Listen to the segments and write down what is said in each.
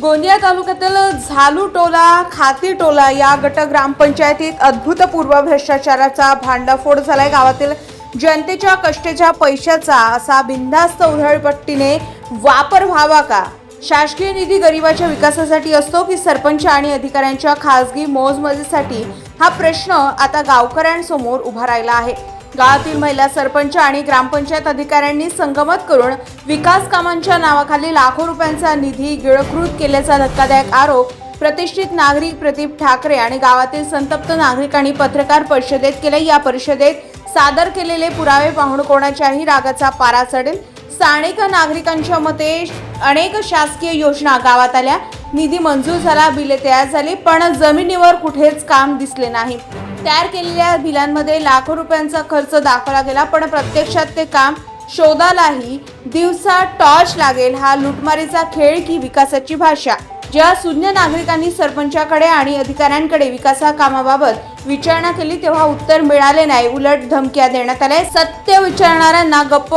गोंदिया तालुक्यातील झालू टोला खाती टोला या गट ग्रामपंचायतीत अद्भुतपूर्व भ्रष्टाचाराचा भांडाफोड झालाय. गावातील जनतेच्या कष्टाच्या पैशाचा असा बिनधास्त उधळपट्टीने वापर व्हावा का? शासकीय निधी गरिबाच्या विकासासाठी असतो की सरपंच आणि अधिकाऱ्यांच्या खासगी मोजमजेसाठी हा प्रश्न आता गावकऱ्यांसमोर उभा राहिला आहे. गावातील महिला सरपंच आणि ग्रामपंचायत अधिकाऱ्यांनी संगमत करून विकास कामांच्या नावाखाली लाखो रुपयांचा निधी गिळकृत केल्याचा धक्कादायक आरोप प्रतिष्ठित नागरिक प्रदीप ठाकरे आणि गावातील संतप्त नागरिकांनी पत्रकार परिषदेत केले. या परिषदेत सादर केलेले पुरावे पाहून कोणाच्याही रागाचा पारा चढेल. स्थानिक नागरिकांच्या मते अनेक शासकीय योजना गावात आल्या. निधी मंजूर झाला बिले तयार झाली पण जमिनीवर कुठेच काम दिसले नाही. तयार केलेल्या बिलांमध्ये लाखो रुपयांचा खर्च दाखवला गेला पण प्रत्यक्षात ते काम शोधालाही दिवसा टॉर्च लागेल हा लुटमारीचा खेळ की विकासाची भाषा. जेव्हा शून्य नागरिकांनी सरपंचाकडे आणि अधिकाऱ्यांकडे विकासा कामाबाबत विचारणा केली तेव्हा उत्तर मिळाले नाही. उलट धमक्या देण्यात आल्या. सत्य विचारणाऱ्यांना गप्प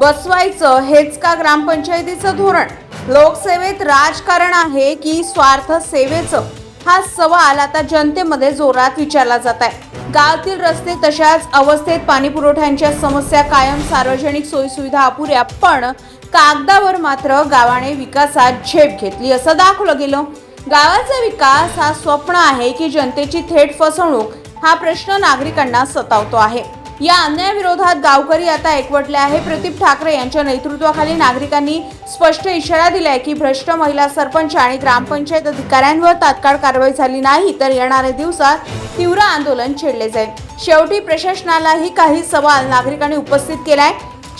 बसवायचं हेच का ग्रामपंचायतीचं धोरण? लोकसेवेत राजकारण आहे की स्वार्थ सेवेचं? हा सवाल आता जनतेमध्ये जोरात विचारला जात आहे. गावातील रस्ते तशाच अवस्थेत पाणी पुरवठ्यांच्या समस्या कायम सार्वजनिक सोयीसुविधा अपुऱ्या पण कागदावर मात्र गावाने विकासात झेप घेतली असं दाखवलं गेलं. गावाचा विकास हा स्वप्न आहे की जनतेची थेट फसवणूक हा प्रश्न नागरिकांना सतावतो आहे. या अन्यायाविरोधात गावकरी आता एकवटले आहे. प्रदीप ठाकरे यांच्या नेतृत्वाखाली नागरिकांनी स्पष्ट इशारा दिलाय की भ्रष्ट महिला सरपंच आणि ग्रामपंचायत अधिकाऱ्यांवर तात्काळ कारवाई झाली नाही तर येणाऱ्या दिवसात तीव्र आंदोलन छेडले जाईल. शेवटी प्रशासनालाही काही सवाल नागरिकांनी उपस्थित केलाय.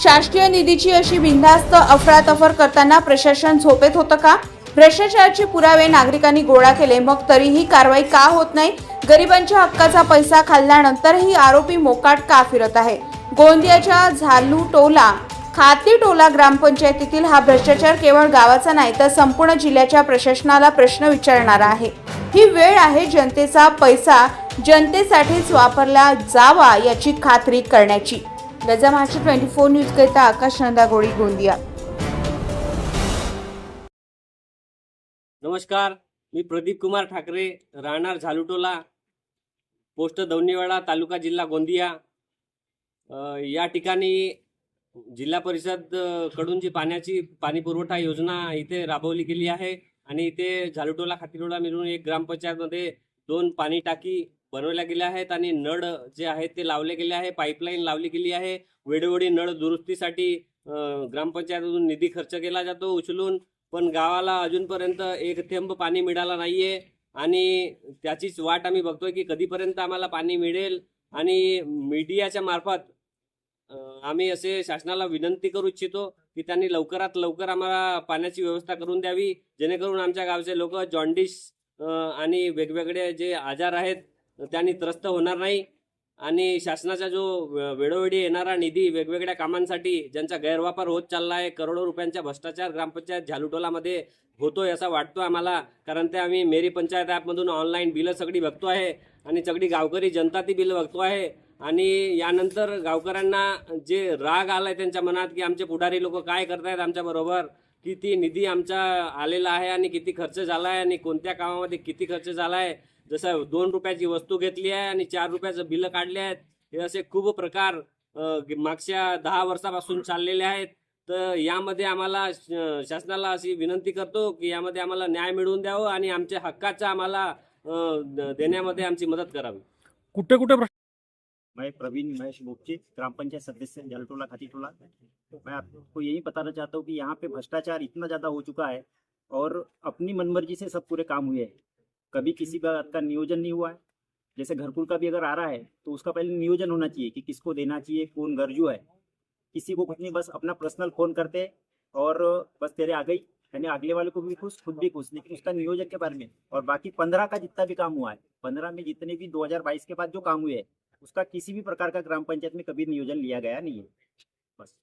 शासकीय निधीची अशी बिनधास्त अफरातफर करताना प्रशासन झोपेत होतं का? भ्रष्टाचाराचे पुरावे नागरिकांनी गोळा केले. मग तरीही कारवाई का होत नाही? गरिबांच्या हक्काचा पैसा खाल्ल्यानंतरही आरोपी मोकाट का फिरत आहे? गोंदियाच्या झालू टोला खाती टोला ग्रामपंचायतीतील हा भ्रष्टाचार केवळ गावाचा नाही तर संपूर्ण जिल्ह्याच्या प्रशासनाला प्रश्न विचारणारा आहे. ही वेळ आहे जनतेचा पैसा. जनतेसाठीच वापरला जावा याची खात्री करण्याची. गजा महाराष्ट्र ट्वेंटी फोर न्यूज करिता आकाश नंदा गोळी गोंदिया. नमस्कार मी प्रदीप कुमार ठाकरे राहणार झालुटोला पोस्ट दौंडीवाडा तालुका जिल्हा गोंदिया. या ठिकाणी जिल्हा परिषदकडून जी पाण्याची पाणी पुरवठा योजना इथे राबवली गेली आहे आणि इथे झालुटोला खातीरोडा मिळून एक ग्रामपंचायतमध्ये दोन पाणी टाकी बनवल्या गेल्या आहेत आणि नळ जे आहेत ते लावले गेले आहे पाईपलाईन लावली गेली आहे. वेळोवेळी नळ दुरुस्तीसाठी ग्रामपंचायतमधून निधी खर्च केला जातो. उचलून पण गावाला अजूनपर्यंत एक थेंब पाणी मिळाला नाहीये आणि त्याचीच वाट आम्ही बघतोय की कधीपर्यंत आम्हाला पाणी मिळेल. आणि मीडियाच्या मार्फत आम्ही असे शासनाला विनंती करू इच्छितो की त्यांनी लवकरात लवकर आम्हाला पाण्याची व्यवस्था करून द्यावी. जेणेकरून आमच्या गावचे लोक जॉन्डिस आणि वेगवेगळे जे आजार आहेत त्यांनी त्रस्त होणार नाही. आणि शासनाचा जो वेळोवेळी येणारा निधी वेगवेगळ्या कामांसाठी ज्यांचा गैरवापर होत चालला आहे करोडो रुपयांचा भ्रष्टाचार ग्रामपंचायत झालुटोलामध्ये होतोय असा वाटतो आम्हाला. कारण ते आम्ही मेरी पंचायत ॲपमधून ऑनलाईन बिलं सगळी बघतो आहे आणि सगळी गावकरी जनता ती बिलं बघतो आहे. आणि यानंतर गावकऱ्यांना जे राग आला आहे त्यांच्या मनात की आमचे पुढारी लोक काय करतायत आमच्याबरोबर किती निधी आमचा आलेला आहे आणि किती खर्च झाला आहे आणि कोणत्या कामामध्ये किती खर्च झाला आहे जसं दोन रुपयाची वस्तू घेतली आहे आणि चार रुपयाचं बिलं काढले आहेत हे असे खूप प्रकार मागच्या दहा वर्षापासून चाललेले आहेत. तर यामध्ये आम्हाला शासनाला अशी विनंती करतो की यामध्ये आम्हाला न्याय मिळवून द्यावं आणि आमच्या हक्काचा आम्हाला देण्यामध्ये आमची मदत करावी. कुठे कुठे मैं प्रवीण महेश मुक्ति ग्राम पंचायत सदस्य जलटोला खातीटोला. मैं आपको यही बताना चाहता हूँ कि यहाँ पे भ्रष्टाचार इतना ज़्यादा हो चुका है और अपनी मनमर्जी से सब पूरे काम हुए हैं। कभी किसी बात का नियोजन नहीं हुआ है। जैसे घरकुल का भी अगर आ रहा है तो उसका पहले नियोजन होना चाहिए कि किसको देना चाहिए, कौन गरजू है। किसी को कुछ नहीं, बस अपना पर्सनल फ़ोन करते और बस तेरे आ गई यानी अगले वाले को भी खुश, खुद भी खुश, लेकिन उसका नियोजन के बारे में। और बाकी पंद्रह का जितना भी काम हुआ है, पंद्रह में जितने भी 2022 के बाद जो काम हुए हैं, उसका किसी भी प्रकार का ग्राम पंचायत में कभी नियोजन लिया गया नहीं है। बस।